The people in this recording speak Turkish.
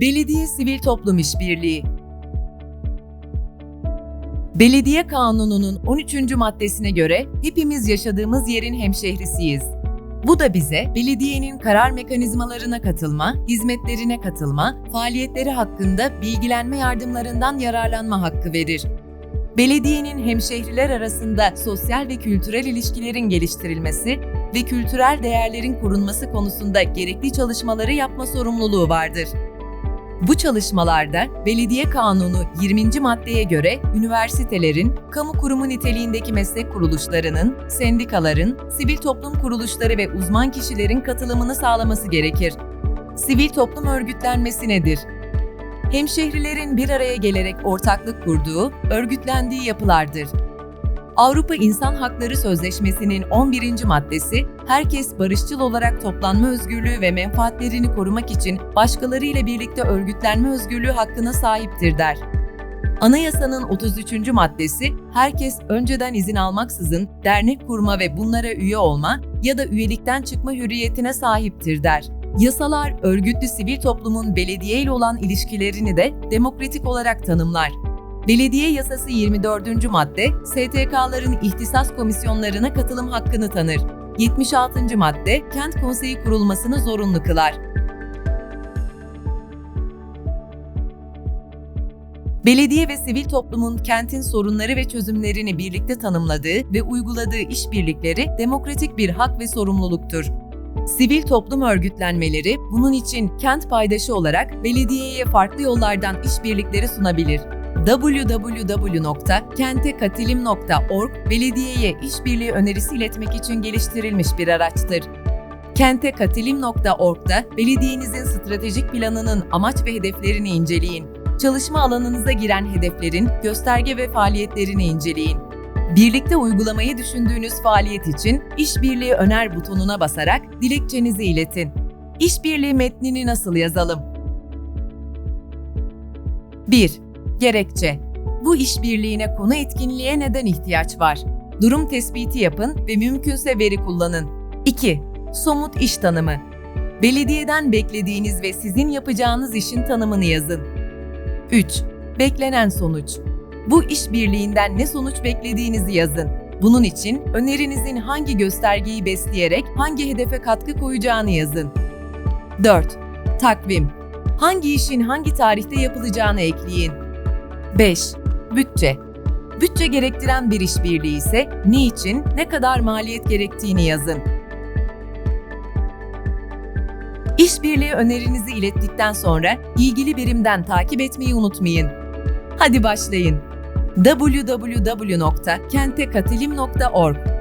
Belediye Sivil Toplum İşbirliği Belediye Kanunu'nun 13. maddesine göre hepimiz yaşadığımız yerin hemşehrisiyiz. Bu da bize belediyenin karar mekanizmalarına katılma, hizmetlerine katılma, faaliyetleri hakkında bilgilenme yardımlarından yararlanma hakkı verir. Belediyenin hemşehriler arasında sosyal ve kültürel ilişkilerin geliştirilmesi ve kültürel değerlerin korunması konusunda gerekli çalışmaları yapma sorumluluğu vardır. Bu çalışmalarda Belediye Kanunu 20. maddeye göre üniversitelerin, kamu kurumu niteliğindeki meslek kuruluşlarının, sendikaların, sivil toplum kuruluşları ve uzman kişilerin katılımını sağlaması gerekir. Sivil toplum örgütlenmesi nedir? Hemşehrilerin bir araya gelerek ortaklık kurduğu, örgütlendiği yapılardır. Avrupa İnsan Hakları Sözleşmesi'nin 11. maddesi, herkes barışçıl olarak toplanma özgürlüğü ve menfaatlerini korumak için başkalarıyla birlikte örgütlenme özgürlüğü hakkına sahiptir der. Anayasanın 33. maddesi, herkes önceden izin almaksızın dernek kurma ve bunlara üye olma ya da üyelikten çıkma hürriyetine sahiptir der. Yasalar, örgütlü sivil toplumun belediye ile olan ilişkilerini de demokratik olarak tanımlar. Belediye Yasası 24. madde, STK'ların ihtisas komisyonlarına katılım hakkını tanır. 76. madde, kent konseyi kurulmasını zorunlu kılar. Belediye ve sivil toplumun kentin sorunları ve çözümlerini birlikte tanımladığı ve uyguladığı işbirlikleri demokratik bir hak ve sorumluluktur. Sivil toplum örgütlenmeleri bunun için kent paydaşı olarak belediyeye farklı yollardan işbirlikleri sunabilir www.kentekatilim.org belediyeye işbirliği önerisi iletmek için geliştirilmiş bir araçtır. Kentekatilim.org'da belediyenizin stratejik planının amaç ve hedeflerini inceleyin. Çalışma alanınıza giren hedeflerin gösterge ve faaliyetlerini inceleyin. Birlikte uygulamayı düşündüğünüz faaliyet için işbirliği öner butonuna basarak dilekçenizi iletin. İşbirliği metnini nasıl yazalım? 1. Gerekçe. Bu işbirliğine konu etkinliğe neden ihtiyaç var? Durum tespiti yapın ve mümkünse veri kullanın. 2. Somut iş tanımı. Belediyeden beklediğiniz ve sizin yapacağınız işin tanımını yazın. 3. Beklenen sonuç. Bu işbirliğinden ne sonuç beklediğinizi yazın. Bunun için önerinizin hangi göstergeyi besleyerek hangi hedefe katkı koyacağını yazın. 4. Takvim. Hangi işin hangi tarihte yapılacağını ekleyin. 5. Bütçe. Bütçe gerektiren bir işbirliği ise niçin, ne kadar maliyet gerektiğini yazın. İşbirliği önerinizi ilettikten sonra ilgili birimden takip etmeyi unutmayın. Hadi başlayın. www.kentekatilim.org